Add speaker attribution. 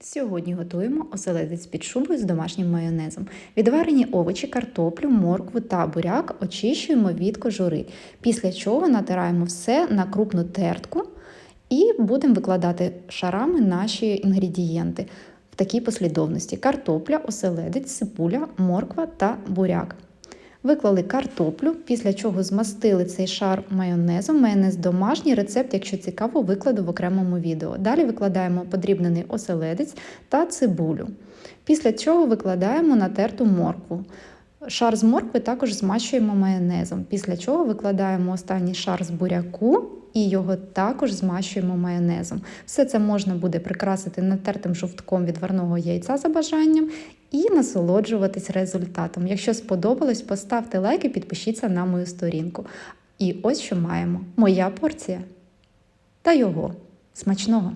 Speaker 1: Сьогодні готуємо оселедець під шубою з домашнім майонезом. Відварені овочі, картоплю, моркву та буряк очищуємо від кожури. Після чого натираємо все на крупну тертку і будемо викладати шарами наші інгредієнти в такій послідовності: картопля, оселедець, цибуля, морква та буряк. Виклали картоплю, після чого змастили цей шар майонезом. Майонез домашній рецепт, якщо цікаво, викладу в окремому відео. Далі викладаємо подрібнений оселедець та цибулю. Після чого викладаємо натерту моркву. Шар з моркви також змащуємо майонезом, після чого викладаємо останній шар з буряку і його також змащуємо майонезом. Все це можна буде прикрасити натертим жовтком відварного яйця за бажанням і насолоджуватись результатом. Якщо сподобалось, поставте лайк і підпишіться на мою сторінку. І ось що маємо: моя порція та його. Смачного!